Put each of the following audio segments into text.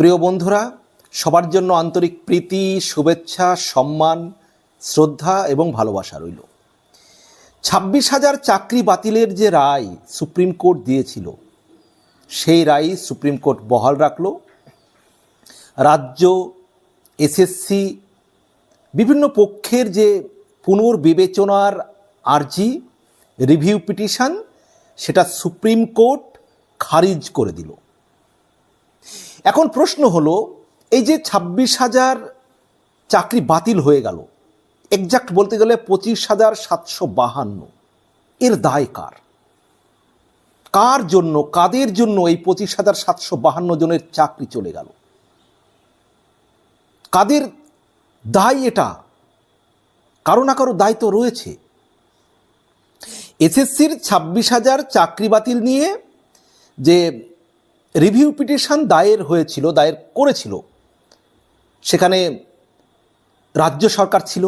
প্রিয় বন্ধুরা, সবার জন্য আন্তরিক প্রীতি, শুভেচ্ছা, সম্মান, শ্রদ্ধা এবং ভালোবাসা রইল। ছাব্বিশ হাজার চাকরি বাতিলের যে রায় সুপ্রিম কোর্ট দিয়েছিল, সেই রায় সুপ্রিম কোর্ট বহাল রাখল। রাজ্য, এসএসসি, বিভিন্ন পক্ষের যে পুনর্বিবেচনার আর্জি, রিভিউ পিটিশন, সেটা সুপ্রিম কোর্ট খারিজ করে দিল। এখন প্রশ্ন হলো, এই যে ছাব্বিশ হাজার চাকরি বাতিল হয়ে গেল এক্সাক্ট বলতে গেলে পঁচিশ হাজার সাতশো বাহান্ন, এর দায় কার? কার জন্য, কাদের জন্য এই পঁচিশ হাজার সাতশো বাহান্ন জনের চাকরি চলে গেল? কাদের দায় এটা? কারও না কারও দায় তো রয়েছে। এসএসসির ছাব্বিশ হাজার চাকরি বাতিল নিয়ে যে রিভিউ পিটিশন দায়ের হয়েছিল, দায়ের করেছিল। সেখানে রাজ্য সরকার ছিল,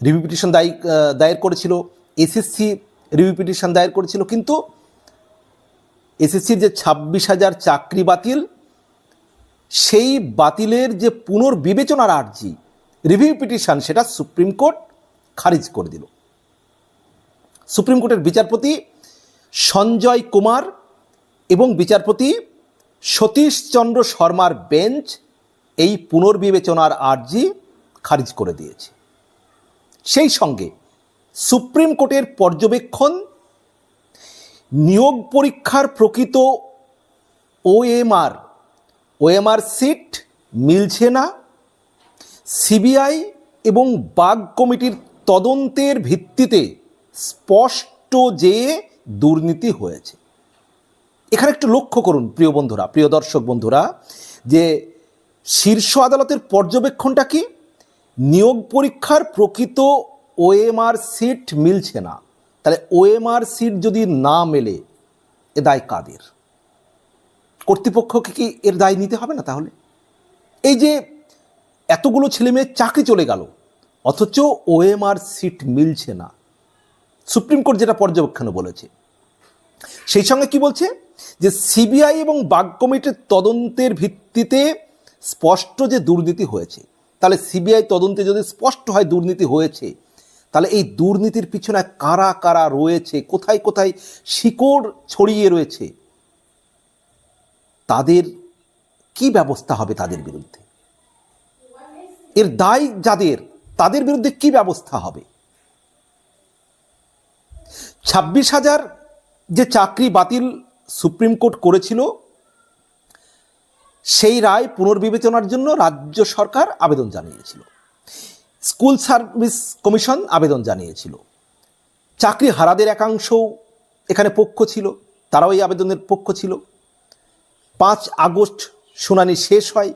রিভিউ পিটিশন দায়ী দায়ের করেছিল এসএসসি রিভিউ পিটিশন দায়ের করেছিল, কিন্তু এসএসসির যে ছাব্বিশ হাজার চাকরি বাতিল, সেই বাতিলের যে পুনর্বিবেচনার আর্জি, রিভিউ পিটিশন সেটা সুপ্রিম কোর্ট খারিজ করে দিল। সুপ্রিম কোর্টের বিচারপতি সঞ্জয় কুমার এবং বিচারপতি সতীশচন্দ্র শর্মার বেঞ্চ এই পুনর্বিবেচনার আর্জি খারিজ করে দিয়েছে। সেই সঙ্গে সুপ্রিম কোর্টের পর্যবেক্ষণ, নিয়োগ পরীক্ষার প্রকৃত ওএমআর ওএমআর সিট মিলছে না। সিবিআই এবং বাগ কমিটির তদন্তের ভিত্তিতে স্পষ্ট যে দুর্নীতি হয়েছে। এখানে একটু লক্ষ্য করুন, প্রিয় বন্ধুরা, প্রিয় দর্শক বন্ধুরা, যে শীর্ষ আদালতের পর্যবেক্ষণটা কি? নিয়োগ পরীক্ষার প্রকৃত ওএমআর সিট মিলছে না। তাহলে ওএমআর সিট যদি না মেলে, এ দায় কাদের? কর্তৃপক্ষকে কি এর দায় নিতে হবে না তাহলে? এই যে এতগুলো ছেলে ছেলেমেয়ের চাকরি চলে গেল, অথচ ওএমআর সিট মিলছে না। সুপ্রিম কোর্ট যেটা পর্যবেক্ষণে বলেছে সেই সঙ্গে কি বলছে? যে সিবিআই এবং বাগ কমিটির তদন্তের ভিত্তিতে স্পষ্ট যে দুর্নীতি হয়েছে, তাহলে সিবিআই তদন্তে যদি স্পষ্ট হয় দুর্নীতি হয়েছে, তাহলে এই দুর্নীতির পিছনে কারা কারা রয়েছে, কোথায় কোথায় শিকড় ছড়িয়ে রয়েছে, তাদের কি ব্যবস্থা হবে তাদের বিরুদ্ধে? এর দায় যাদের, তাদের বিরুদ্ধে কি ব্যবস্থা হবে? ছাব্বিশ হাজার যে চাকরি বাতিল সুপ্রিম কোর্ট করেছিল, সেই রায় পুনর্বিবেচনার জন্য রাজ্য সরকার আবেদন জানিয়েছিল। স্কুল সার্ভিস কমিশন আবেদন জানিয়েছিল। চাকরি হারাদের একাংশও এখানে পক্ষ ছিল, তারাও এই আবেদনের পক্ষ ছিল। পাঁচ আগস্ট শুনানি শেষ হয়।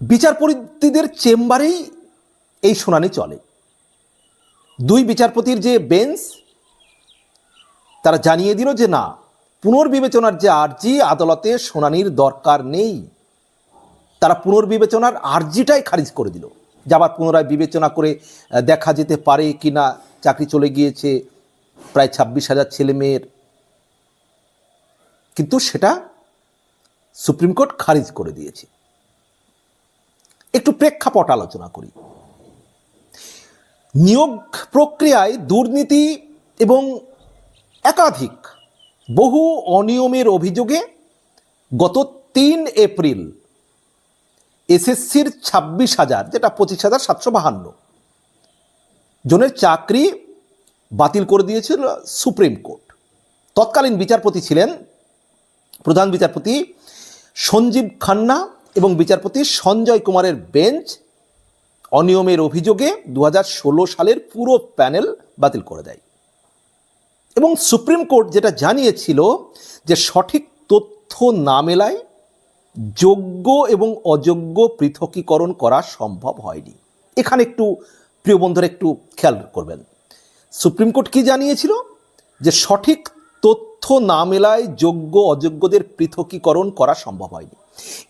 বিচারপতিদের চেম্বারেই এই শুনানি চলে। দুই বিচারপতির যে বেঞ্চ তারা জানিয়ে দিল যে না, পুনর্বিবেচনার যে আর্জি আদালতে শুনানির দরকার নেই, তারা পুনর্বিবেচনার আর্জিটাই খারিজ করে দিল। যে আবার পুনরায় বিবেচনা করে দেখা যেতে পারে কি না চাকরি চলে গিয়েছে, প্রায় ছাব্বিশ হাজার ছেলে মেয়ের। কিন্তু সেটা সুপ্রিম কোর্ট খারিজ করে দিয়েছে। একটু প্রেক্ষাপট আলোচনা করি। নিয়োগ প্রক্রিয়ায় দুর্নীতি এবং একাধিক বহু অনিয়মের অভিযোগে গত তিন এপ্রিল এসএসসির ছাব্বিশ হাজার, যেটা পঁচিশ হাজার সাতশো বাহান্ন, জনের চাকরি বাতিল করে দিয়েছিল সুপ্রিম কোর্ট। তৎকালীন বিচারপতি ছিলেন প্রধান বিচারপতি সঞ্জীব খান্না এবং বিচারপতি সঞ্জয় কুমারের বেঞ্চ অনিয়মের অভিযোগে দু হাজার ষোলো সালের পুরো প্যানেল বাতিল করে দেয়। এবং সুপ্রিম কোর্ট যেটা জানিয়েছিল যে সঠিক তথ্য না মেলায় যোগ্য এবং অযোগ্য পৃথকীকরণ করা সম্ভব হয়নি। এখানে একটু প্রিয় বন্ধুরা একটু খেয়াল করবেন। সুপ্রিম কোর্ট কি জানিয়েছিল? যে সঠিক তথ্য না মেলায় যোগ্য, অযোগ্যদের পৃথকীকরণ করা সম্ভব হয়নি।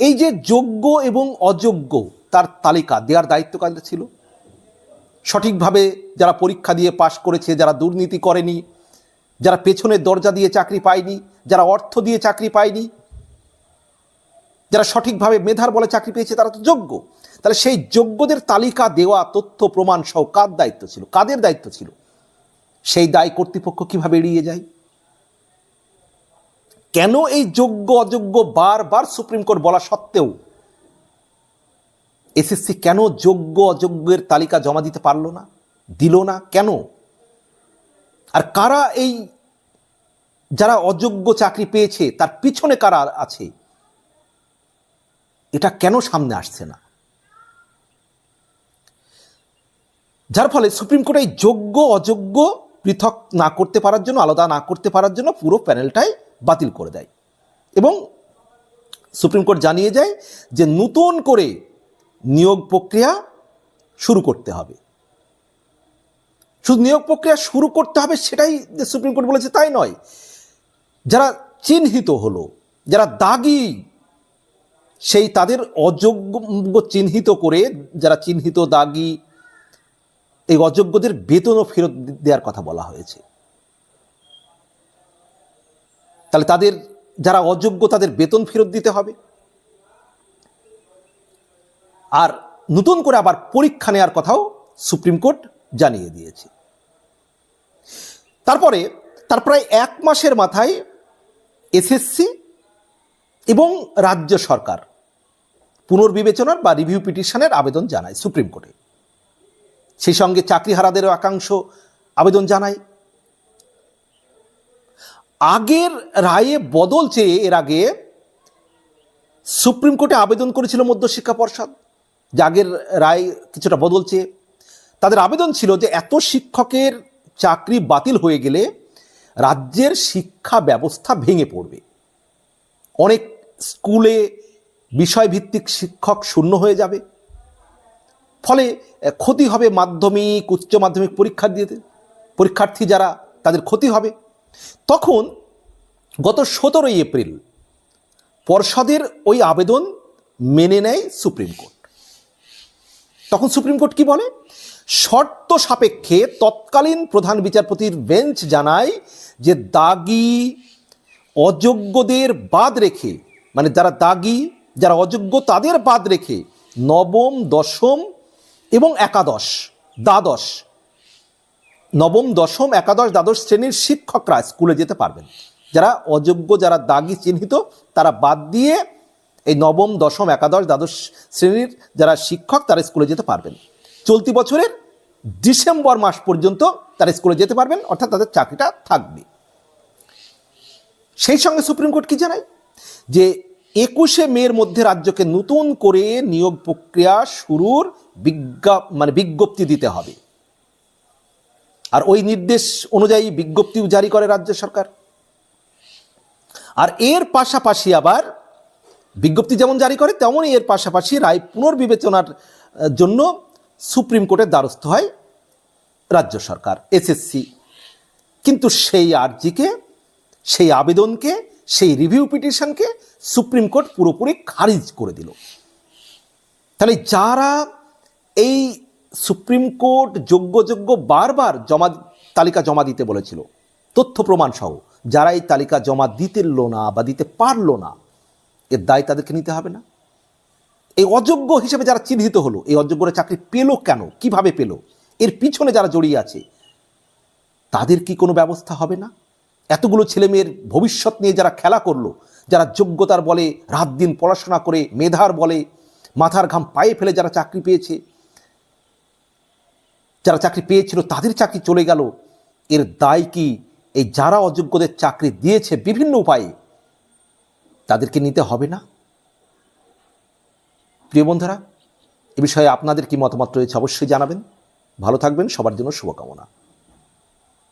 এই যে যোগ্য এবং অযোগ্য, তার তালিকা দেওয়ার দায়িত্ব কাদের ছিল? সঠিকভাবে যারা পরীক্ষা দিয়ে পাশ করেছে, যারা দুর্নীতি করেনি যারা পেছনের দরজা দিয়ে চাকরি পায়নি, যারা অর্থ দিয়ে চাকরি পায়নি, যারা সঠিকভাবে মেধার বলে চাকরি পেয়েছে, তারা তো যোগ্য। তাহলে সেই যোগ্যদের তালিকা দেওয়া, তথ্য, প্রমাণ সহ কার দায়িত্ব ছিল? কাদের দায়িত্ব ছিল? সেই দায় কর্তৃপক্ষ কীভাবে এড়িয়ে যায়? কেন এই যোগ্য, অযোগ্য বারবার সুপ্রিম কোর্ট বলা সত্ত্বেও এসএসসি কেন যোগ্য, অযোগ্যের তালিকা জমা দিতে পারল না, দিল না? কেন? আর কারা এই যারা অযোগ্য চাকরি পেয়েছে, তার পিছনে কারা আছে? এটা কেন সামনে আসছে না? যার ফলে সুপ্রিম কোর্ট এই যোগ্য, অযোগ্য পৃথক না করতে পারার জন্য, আলাদা না করতে পারার জন্য পুরো প্যানেলটাই বাতিল করে দেয়। এবং সুপ্রিম কোর্ট জানিয়ে যায় যে নতুন করে নিয়োগ প্রক্রিয়া শুরু করতে হবে। শুধু নিয়োগ প্রক্রিয়া শুরু করতে হবে সেটাই সুপ্রিম কোর্ট বলেছে তাই নয়। যারা চিহ্নিত হলো, যারা দাগি, সেই তাদের অযোগ্য চিহ্নিত করে, যারা চিহ্নিত, দাগি, এই অযোগ্যদের বেতনও ফেরত দেওয়ার কথা বলা হয়েছে। তাহলে তাদের, যারা অযোগ্য তাদের বেতন ফেরত দিতে হবে। আর নতুন করে আবার পরীক্ষা নেওয়ার কথাও সুপ্রিম কোর্ট জানিয়ে দিয়েছে। তারপরে তার প্রায় এক মাসের মাথায় এসএসসি এবং রাজ্য সরকার পুনর্বিবেচনার বা রিভিউ পিটিশনের আবেদন জানায় সুপ্রিম কোর্টে সেই সঙ্গে চাকরিহারাদেরও একাংশ আবেদন জানায়। আগের রায়ে বদল চেয়ে এর আগে সুপ্রিম কোর্টে আবেদন করেছিল মধ্যশিক্ষা পর্ষদ। যে আগের রায় কিছুটা বদল চেয়ে। তাদের আবেদন ছিল যে এত শিক্ষকের চাকরি বাতিল হয়ে গেলে রাজ্যের শিক্ষা ব্যবস্থা ভেঙে পড়বে। অনেক স্কুলে বিষয়ভিত্তিক শিক্ষক শূন্য হয়ে যাবে। ফলে ক্ষতি হবে মাধ্যমিক, উচ্চ মাধ্যমিক পরীক্ষা দিতে। পরীক্ষার্থী যারা, তাদের ক্ষতি হবে। তখন গত সতেরোই এপ্রিল পর্ষদের ওই আবেদন মেনে নেয় সুপ্রিম কোর্ট। তখন সুপ্রিম কোর্ট কি বলে? শর্ত সাপেক্ষে তৎকালীন প্রধান বিচারপতির বেঞ্চ জানায় যে দাগি অযোগ্যদের বাদ রেখে মানে যারা দাগি, যারা অযোগ্য তাদের বাদ রেখে নবম, দশম এবং একাদশ, দ্বাদশ, নবম, দশম, একাদশ, দ্বাদশ শ্রেণির শিক্ষকরা স্কুলে যেতে পারবেন। যারা অযোগ্য, যারা দাগি চিহ্নিত, তারা বাদ দিয়ে এই নবম, দশম, একাদশ, দ্বাদশ শ্রেণির যারা শিক্ষক, তারা স্কুলে যেতে পারবেন। চলতি বছরের ডিসেম্বর মাস পর্যন্ত তারা স্কুলে যেতে পারবেন, অর্থাৎ তাদের চাকরিটা থাকবে। সেই সঙ্গে সুপ্রিম কোর্ট কি জানায়? যে একুশে মের মধ্যে রাজ্যকে নতুন করে নিয়োগ প্রক্রিয়া শুরুর বিজ্ঞা মানে বিজ্ঞপ্তি দিতে হবে। আর ওই নির্দেশ অনুযায়ী বিজ্ঞপ্তিও জারি করে রাজ্য সরকার। আর এর পাশাপাশি আবার বিজ্ঞপ্তি যেমন জারি করে, তেমনই এর পাশাপাশি রায় পুনর্বিবেচনার জন্য সুপ্রিম কোর্টের দ্বারস্থ হয় রাজ্য সরকার এসএসসি কিন্তু সেই আর্জিকে, সেই আবেদনকে, সেই রিভিউ পিটিশনকে সুপ্রিম কোর্ট পুরোপুরি খারিজ করে দিল। তাহলে যারা এই সুপ্রিম কোর্ট যোগ্য যোগ্য বারবার জমা তালিকা জমা দিতে বলেছিল, তথ্য প্রমাণ সহ, যারা এই তালিকা জমা দিতেল না বা দিতে পারল না, এর দায় তাদেরকে নিতে হবে না। এই অযোগ্য হিসেবে যারা চিহ্নিত হলো, এই অযোগ্যরা চাকরি পেল কেন? কীভাবে পেল? এর পিছনে যারা জড়িয়ে আছে, তাদের কি কোনো ব্যবস্থা হবে না? এতগুলো ছেলেমেয়ের ভবিষ্যৎ নিয়ে যারা খেলা করল, যারা যোগ্যতার বলে রাত দিন পড়াশোনা করে, মেধার বলে মাথার ঘাম পায়ে ফেলে যারা চাকরি পেয়েছে, যারা চাকরি পেয়েছিল তাদের চাকরি চলে গেল। এর দায় কি এই যারা অযোগ্যদের চাকরি দিয়েছে বিভিন্ন উপায়ে, তাদেরকে নিতে হবে না? প্রিয় বন্ধুরা, এ বিষয়ে আপনাদের কি মতামত রয়েছে অবশ্যই জানাবেন। ভালো থাকবেন, সবার জন্য শুভকামনা।